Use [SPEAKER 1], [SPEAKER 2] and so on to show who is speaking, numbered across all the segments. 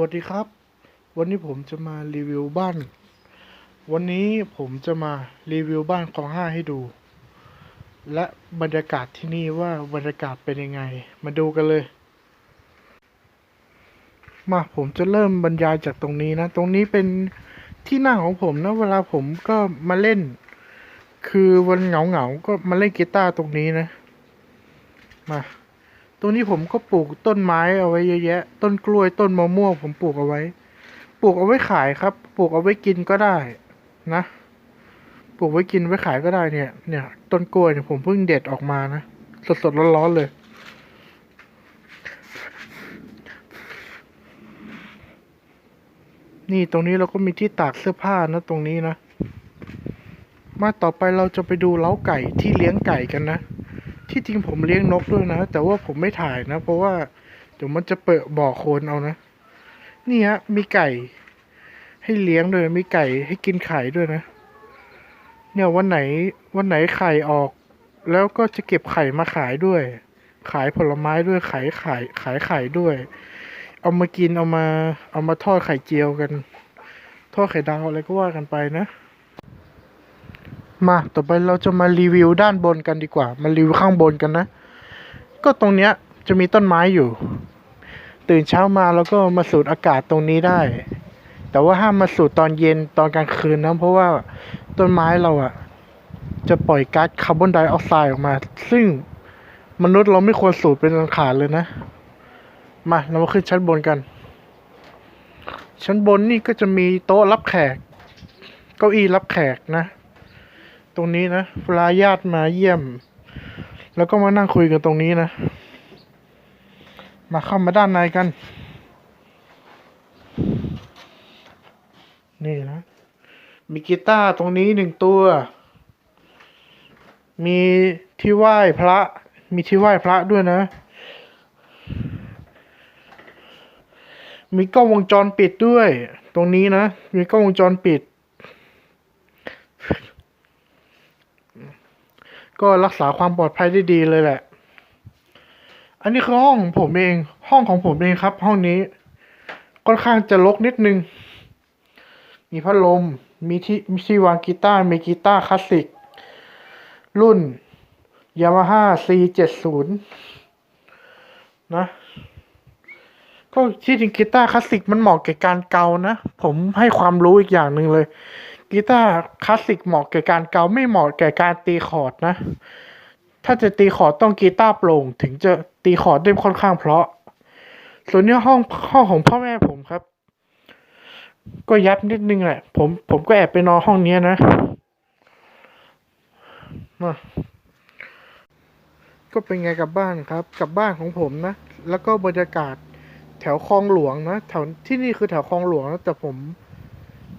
[SPEAKER 1] วัสดีครับ วันนี้ผมจะมารีวิวบ้าน วันนี้ผมจะมารีวิวบ้านของห้าให้ดู และบรรยากาศที่นี่ว่าบรรยากาศเป็นยังไง มาดูกันเลย มาผมจะเริ่มบรรยายจากตรงนี้นะ ตรงนี้เป็นที่นั่งของผมนะ เวลาผมก็มาเล่น คือวันเหงาเหงาๆก็มาเล่นกีตาร์ตรงนี้นะ มา ตรงนี้ผมก็ปลูกต้นไม้เอาไว้เยอะแยะ ต้นกล้วยต้นมะม่วงผมปลูกเอาไว้ ปลูกเอาไว้ขายครับ ปลูกเอาไว้กินก็ได้นะ ปลูกไว้กินไว้ขายก็ได้เนี่ย เนี่ย ต้นกล้วยเนี่ยผมเพิ่งเด็ดออกมานะสดสดร้อนๆเลย นี่ตรงนี้เราก็มีที่ตากเสื้อผ้านะ ตรงนี้นะ มาต่อไปเราจะไปดูเล้าไก่ที่เลี้ยงไก่กันนะ ที่จริงผมเลี้ยงนกด้วยนะ แต่ว่าผมไม่ถ่ายนะ เพราะว่าเดี๋ยวมันจะเปิดบ่อโคลนเอานะ นี่ฮะ มีไก่ ให้เลี้ยงด้วยมีไก่ให้กินไข่ด้วยนะ เนี่ยวันไหนวันไหนไข่ออก แล้วก็จะเก็บไข่มาขายด้วย ขายผลไม้ด้วยขายขายขายไข่ด้วย เอามากินเอามา เอามาทอดไข่เจียวกัน ทอดไข่ดาวอะไรก็ว่ากันไปนะ มาต่อไปเราจะมารีวิวด้านบนกันดีกว่า มารีวิวข้างบนกันนะ ก็ตรงเนี้ยจะมีต้นไม้อยู่ ตื่นเช้ามาแล้วก็มาสูดอากาศตรงนี้ได้ แต่ว่าห้ามมาสูดตอนเย็นตอนกลางคืนนะเพราะว่าต้นไม้เราอะจะปล่อยก๊าซคาร์บอนไดออกไซด์ออกมา ซึ่งมนุษย์เราไม่ควรสูดเป็นอันขาดเลยนะ มาเรามาขึ้นชั้นบนกัน ชั้นบนนี่ก็จะมีโต๊ะรับแขก เก้าอี้รับแขกนะ ตรงนี้นะเวลาญาติมาเยี่ยม แล้วก็มานั่งคุยกันตรงนี้นะ มาเข้ามาด้านในกัน นี่นะ มีกีตาร์ตรงนี้หนึ่งตัว มีที่ไหว้พระ มีที่ไหว้พระด้วยนะ มีกล้องวงจรปิดด้วย ตรงนี้นะ มีกล้องวงจรปิด ก็รักษาความปลอดภัยได้ดีเลยแหละ อันนี้คือห้องผมเอง ห้องของผมเองครับ ห้องนี้ ค่อนข้างจะรกนิดนึง มีพัดลม มีที่มีที่วางกีตาร์ มีกีตาร์คลาสสิก รุ่น Yamaha C70 นะ ก็ที่จริงกีตาร์คลาสสิกมันเหมาะแก่การเกานะ ผมให้ความรู้อีกอย่างหนึ่งเลยกีตาร์คลาสสิกเหมาะแก่การเกาไม่เหมาะแก่การตีคอร์ดนะ ถ้าจะตีคอร์ดต้องกีตาร์โปร่ง ถึงจะตีคอร์ดได้ค่อนข้างเพราะ ส่วนนี้ห้องห้องของพ่อแม่ผมครับ ก็ยับนิดนึงแหละ ผมผมก็แอบไปนอนห้องนี้นะมาก็เป็นไงกับบ้านครับ กับบ้านของผมนะ แล้วก็บรรยากาศ แถวคลองหลวงนะแถวที่นี่คือแถวคลองหลวงนะแต่ผม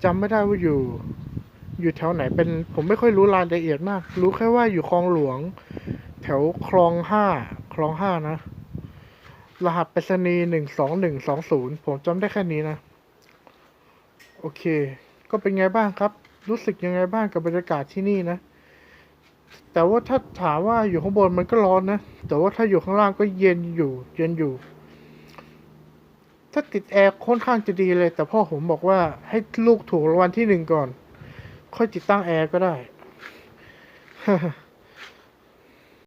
[SPEAKER 1] จำไม่ได้ว่าอยู่ อยู่แถวไหนเป็น ผมไม่ค่อยรู้รายละเอียดมาก รู้แค่ว่าอยู่คลองหลวง แถวคลองห้าคลองห้านะ รหัสไปรษณีย์หนึ่งสองหนึ่งสองศูนย์ผมจำได้แค่นี้นะ โอเค ก็เป็นไงบ้างครับ รู้สึกยังไงบ้างกับบรรยากาศที่นี่นะ แต่ว่าถ้าถามว่าอยู่ข้างบนมันก็ร้อนนะ แต่ว่าถ้าอยู่ข้างล่างก็เย็นอยู่ เย็นอยู่ ถ้าติดแอร์ค่อนข้างจะดีเลย แต่พ่อผมบอกว่าให้ลูกถูกรางวัลที่หนึ่งก่อน ค่อยติดตั้งแอร์ก็ได้